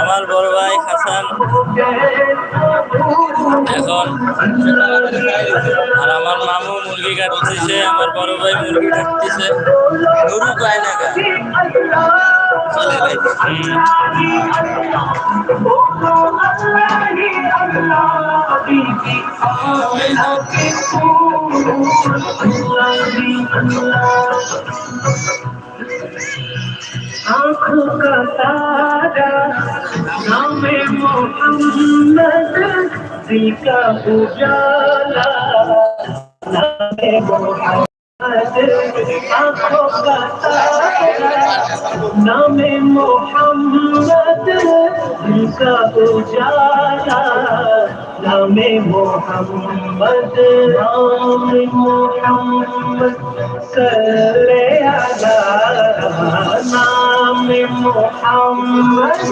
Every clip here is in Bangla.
আমার বড় ভাই হাসান এখন আর আমার মামু মুরগি কাটতেছে, আমার বড় ভাই মুরগি কাটতেছে নুরু পায় না। आंखों का तारा नामे मोहम्मद दिल का उजाला नामे मोहम्मद নামে মোহাম্মদ উনকা উজালা নামে মোহাম্মদ নামে মোহাম্মদ সলে আলা নামে মোহাম্মদ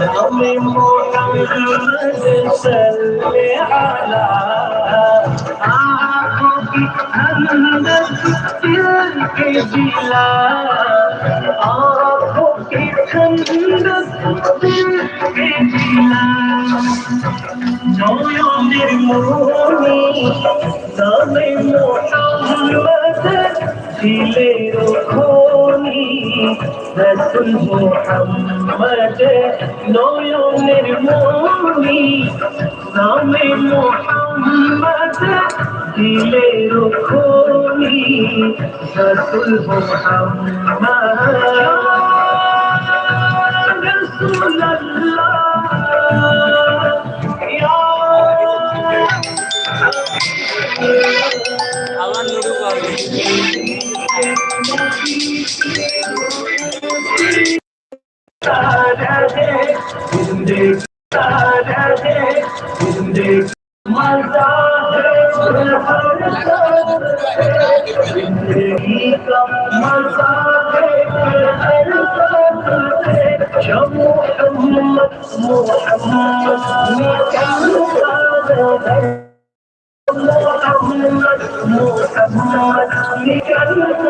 নামে মোহাম্মদ সলে আলা हमने दिल के दिला आँखों के ठंडक दिल के दिला जोयो निर्मोनी सभी मोहम्मद दिले रोखोनी रसूल मोहम्मद नोयो निर्मोनी নামে মোহাম্মদ দিলের খনি রসুল মোহাম্মদ রসুল আল্লাহ আমার নুরু পাবে محمد محمد محمد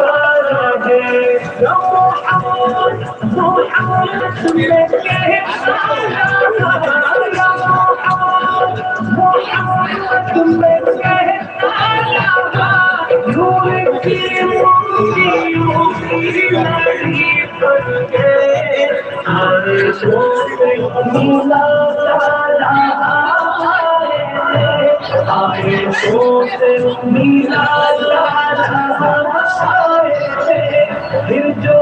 Dil jo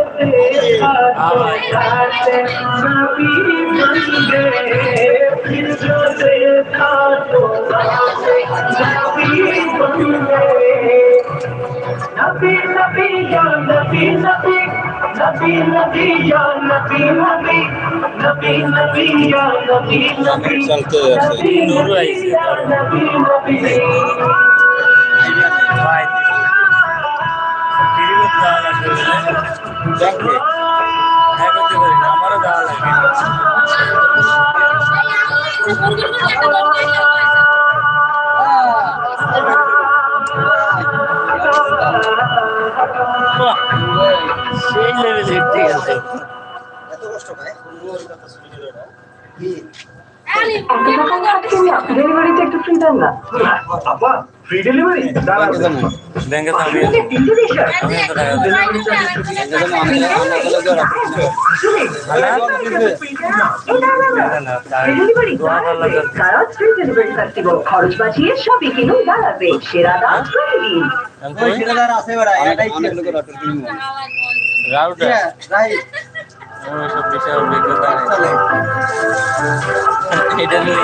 Nabi Nabi ya Nabi Nabi Nabi Nabi ya Nabi Nabi Nabi Nabi ya Nabi Nabi Santo Nuru aise Nabi Nabi Thank you. করতে পারি না আমারও যাওয়া লাগবে সেই লেভেলের ঠিক আছে। ডেলিভারিতে একটু ফ্রি দেন না। আপা ফ্রি ডেলিভারি ব্যাংকে আমি খরচ বাঁচিয়ে সবই কিনুন দারাজে সেরা দাম প্রতিদিন রাউটার বিষয় অভিজ্ঞতা গেছে।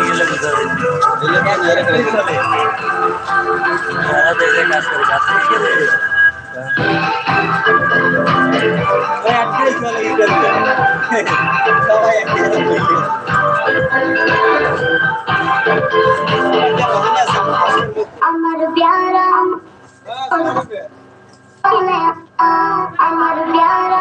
আমার প্যারা আমার প্যারা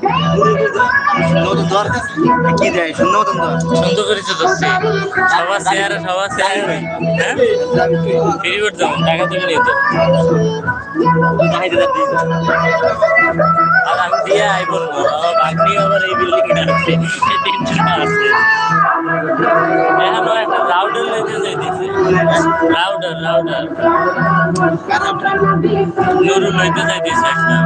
আর নতুন দর কি দেয়? নতুন দর সুন্দর করেছে দোষী সবার চেয়ারে সবার চেয়ারে হ্যাঁ? ফিরিবার যাব টাকা থেকে নিত আর আমি দিয়ে আই বলব আমার বাগনি আবার এই বিল্ডিং আছে। টেনশন আছে। একটা রাউডার লেগে যাইতেছে রাউডার রাউডার নুরু লইতে যাইতেছে একটা